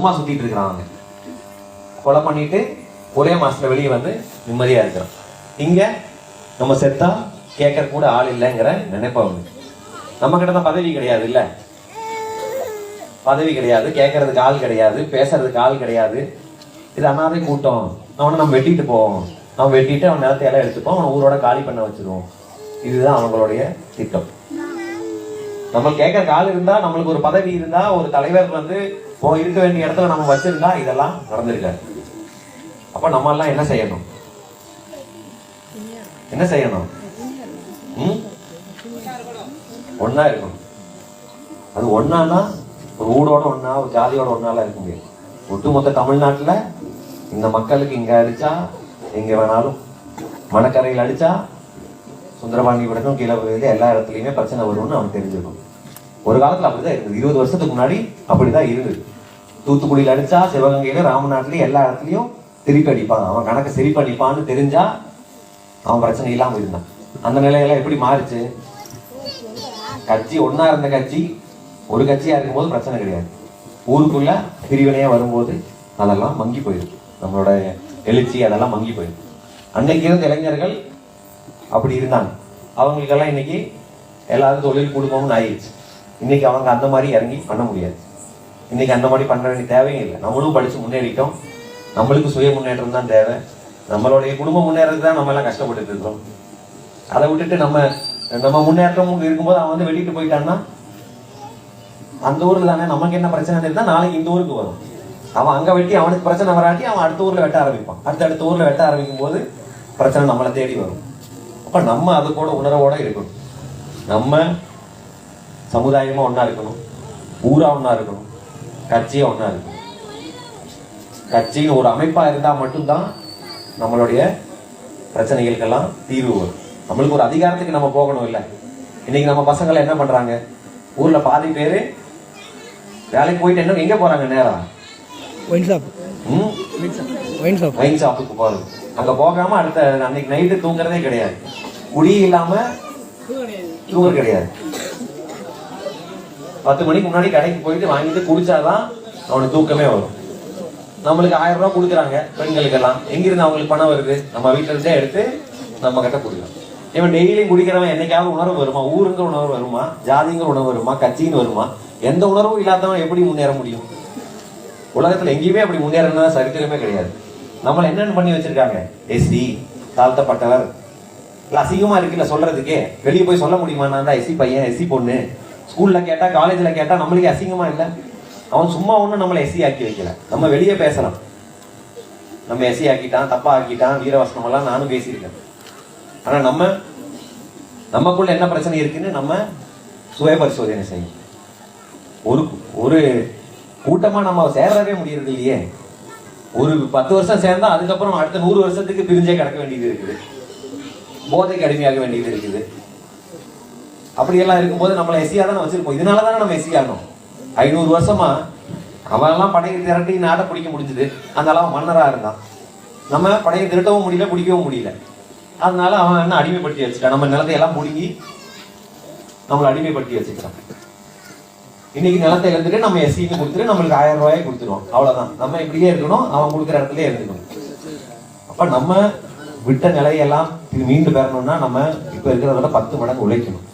சும்மா சுத்திட்டு இருக்கிறான் அவங்க கொலை பண்ணிட்டு ஒரே மாசத்துல வெளியே வந்து நிம்மதியா இருக்கிறான் இங்க நம்ம செத்தா கேட்கற கூட ஆள் இல்லைங்கிற நினைப்பவங்க நம்ம கிட்ட தான் பதவி கிடையாது இல்ல. பதவி கிடையாது கேட்கறதுக்கு ஆள் கிடையாது பேசுறதுக்கு ஆள் கிடையாது. இது அனாதை கூட்டம். அவனை நம்ம வெட்டிட்டு போவோம். அவன் வெட்டிட்டு அவன் நிலத்தையெல்லாம் எடுத்துப்போம். அவனை ஊரோட காலி பண்ண வச்சிருவோம். இதுதான் அவங்களுடைய திட்டம். நம்ம கேட்கறதுக்கு ஆள் இருந்தா நம்மளுக்கு ஒரு பதவி இருந்தா ஒரு தலைவர் வந்து இருக்க வேண்டிய இடத்துல நம்ம வச்சிருந்தா இதெல்லாம் நடந்திருக்காது. அப்ப நம்ம எல்லாம் என்ன செய்யணும்? என்ன செய்யணும்? ம்? இருக்கணும். அது ஒண்ணானா ஒரு ஊடோட ஒன்னா ஒரு ஜாதியோட ஒண்ணாலாம் இருக்க முடியாது. ஒட்டுமொத்த தமிழ்நாட்டுல இந்த மக்களுக்கு இங்க அடிச்சா எங்க வேணாலும் மணக்கரையில் அடிச்சா சுந்தரபாண்டி விடக்கும் கீழே எல்லா இடத்துலையுமே பிரச்சனை வரும்னு அவன் தெரிஞ்சிருக்கும். ஒரு காலத்தில் அப்படிதான் இருந்தது. இருபது வருஷத்துக்கு முன்னாடி அப்படிதான் இருந்தது. தூத்துக்குடியில் அடிச்சா சிவகங்கையில ராமநாட்டிலையும் எல்லா இடத்துலையும் திருப்பி அடிப்பான். அவன் கணக்கு சரி பண்ணிப்பான்னு தெரிஞ்சா அவன் பிரச்சனை இல்லாமல் இருந்தான். அந்த நிலையெல்லாம் எப்படி மாறுச்சு? கட்சி ஒன்னா இருந்த கட்சி ஒரு கட்சியா இருக்கும்போது பிரச்சனை கிடையாது. ஊருக்குள்ள பிரிவினையா வரும்போது அதெல்லாம் மங்கி போயிடும். நம்மளோட எழுச்சி அதெல்லாம் மங்கி போயிடும். அன்னைக்கு இருந்த இளைஞர்கள் அப்படி இருந்தாங்க. அவங்களுக்கெல்லாம் இன்னைக்கு எல்லாரும் தொழில் குடும்பம்னு ஆயிடுச்சு. இன்னைக்கு அவங்க அந்த மாதிரி இறங்கி பண்ண முடியாது. இன்னைக்கு அந்த மாதிரி பண்ண வேண்டிய தேவையும் இல்லை. நம்மளும் படிச்சு முன்னேறிட்டோம். நம்மளுக்கு சுய முன்னேற்றம் தான் தேவை. நம்மளுடைய குடும்பம் முன்னேறது தான் நம்ம எல்லாம் கஷ்டப்பட்டு இருக்கோம். அதை விட்டுட்டு நம்ம நம்ம முன்னேற்றம் இருக்கும்போது அவன் வந்து வெளியிட்டு போயிட்டான்னா அந்த ஊர்ல தானே நமக்கு என்ன பிரச்சனை இருந்தா நாளைக்கு இந்த ஊருக்கு வரும். அவன் அங்க வெட்டி அவனுக்கு பிரச்சனை வராட்டி அவன் அடுத்த ஊர்ல வெட்ட ஆரம்பிப்பான். அடுத்த அடுத்த ஊர்ல வெட்ட ஆரம்பிக்கும் போது பிரச்சனை நம்மளை தேடி வரும். அப்ப நம்ம அது கூட உணர்வோட இருக்கணும். நம்ம சமுதாயமா ஒண்ணா இருக்கணும். ஊரா ஒண்ணா இருக்கணும். கட்சியா ஒண்ணா இருக்கணும். கட்சின்னு ஒரு அமைப்பா இருந்தா மட்டும்தான் நம்மளுடைய பிரச்சனைகளுக்கெல்லாம் தீர்வு வரும். நம்மளுக்கு ஒரு அதிகாரத்துக்கு நம்ம போகணும் இல்ல. இன்னைக்கு நம்ம பசங்களை என்ன பண்றாங்க? ஊர்ல பாதி பேரு வேலைக்கு போயிட்டு என்ன எங்க போறாங்க நேரம் ஒயின் ஷாப் ம்? ஒயின் ஷாப் வைன் ஷாப்புக்கு போறது. அங்க போகாம அடுத்த அன்னைக்கு நைட்டு தூங்குறதே கிடையாது. குடி இல்லாம தூங்குறது கிடையாது. பத்து மணிக்கு முன்னாடி கடைக்கு போயிட்டு வாங்கிட்டு குடிச்சாதான் அவனுக்கு தூக்கமே வரும். நம்மளுக்கு ஆயிரம் ரூபாய் கொடுக்குறாங்க பெண்களுக்கெல்லாம். எங்கிருந்து அவங்களுக்கு பணம் வருது? நம்ம வீட்டுல இருந்தே எடுத்து நம்ம கிட்ட கொடுக்கலாம். இவன் டெய்லியும் குடிக்கிறவன் என்னைக்காவது உணர்வு வருமா? ஊருங்கிற உணர்வு வருமா? ஜாதிங்கிற உணர்வு வருமா? கட்சின்னு வருமா? எந்த உணர்வும் இல்லாதவன் எப்படி முன்னேற முடியும்? உலகத்துல எங்கேயுமே அப்படி முன்னேறணும் சரித்திரமே கிடையாது. நம்மளை என்னென்ன பண்ணி வச்சிருக்காங்க? எஸ்டி தாழ்த்தப்பட்டவர் அசிங்கமா இருக்குல்ல சொல்றதுக்கே. வெளியே போய் சொல்ல முடியுமா? நான் தான் எஸ்சி பையன் எஸ்சி பொண்ணு. ஸ்கூல்ல கேட்டா காலேஜ்ல கேட்டா நம்மளுக்கு அசிங்கமா இல்ல. அவன் சும்மா ஒன்றும் நம்மளை எஸ்சி ஆக்கி வைக்கல. நம்ம வெளியே பேசலாம். நம்ம எஸ்சி ஆக்கிட்டான் தப்பா ஆக்கிட்டான் வீரவசனம் எல்லாம் நானும் பேசியிருக்கேன். ஆனா நம்ம நமக்குள்ள என்ன பிரச்சனை இருக்குன்னு நம்ம சுய பரிசோதனை செய்யும் ஒரு ஒரு கூட்டமா நம்ம சேரவே முடியறது இல்லையே. ஒரு பத்து வருஷம் சேர்ந்தா அதுக்கப்புறம் அடுத்த நூறு வருஷத்துக்கு பிரிஞ்சே கிடக்க வேண்டியது இருக்குது. போதைக்கு அடிமையாக வேண்டியது இருக்குது. அப்படியெல்லாம் இருக்கும்போது நம்மளை எஸ்சியாக தானே வச்சிருப்போம். இதனால தானே நம்ம எஸ்சி ஆகணும் ஐநூறு வருஷமா அவன் எல்லாம் படையை திரட்டி நாட்டை பிடிக்க முடிஞ்சது. அந்த அளவு மன்னராக இருந்தான். நம்ம படையை திரட்டவும் முடியல பிடிக்கவும் முடியல. அதனால அவன் என்ன அடிமைப்படுத்தி வச்சுட்டான். நம்ம நிலத்தையெல்லாம் முடுங்கி நம்மளை அடிமைப்படுத்தி வச்சுக்கிறான். இன்னைக்கு நிலத்தை எழுந்துட்டு நம்ம எஸ்சின்னு கொடுத்துட்டு நம்மளுக்கு ஆயிரம் ரூபாய் கொடுத்துருவோம். அவ்வளவுதான். நம்ம இப்படியே இருக்கணும் அவன் கொடுக்குற இடத்துலயே இருந்துக்கணும். அப்ப நம்ம விட்ட நிலையெல்லாம் இது மீண்டு பெறணும்னா நம்ம இப்போ இருக்கிறத விட பத்து மடங்கு உழைக்கணும்.